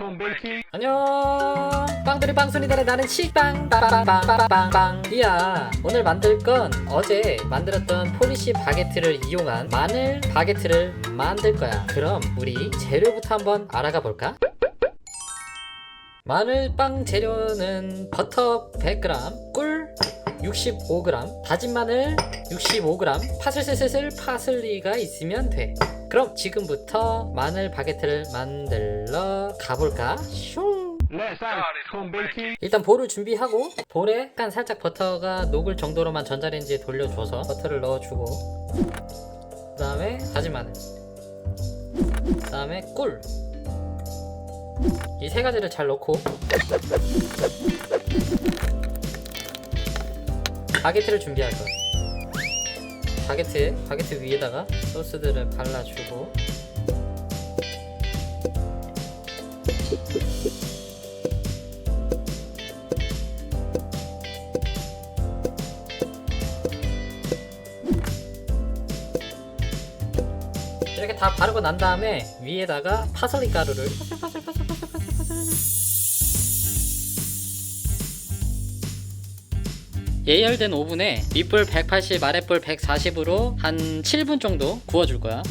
홈베이킹 안녕. 빵들이 빵순이들의 나는 식빵 빵빵빵빵빵 이야 오늘 만들 건 어제 만들었던 폴리시 바게트를 이용한 마늘 바게트를 만들 거야. 그럼 우리 재료부터 한번 알아가 볼까? 마늘빵 재료는 버터 100g, 꿀 65g, 다진 마늘 65g, 파슬슬슬슬 파슬리가 있으면 돼. 그럼 지금부터 마늘 바게트를 만들러 가볼까? 슝! 일단 볼을 준비하고 볼에 약간 살짝 버터가 녹을 정도로만 전자레인지에 돌려줘서 버터를 넣어주고 그 다음에 다진 마늘 그 다음에 꿀 이 세 가지를 잘 넣고 바게트를 준비할 거야 바게트 바게트 위에다가 소스들을 발라주고. 이렇게 다 바르고 난 다음에 위에다가 파슬리 가루를 예열된 오븐에 밑불 180, 아랫불 140으로 한 7분 정도 구워줄 거야.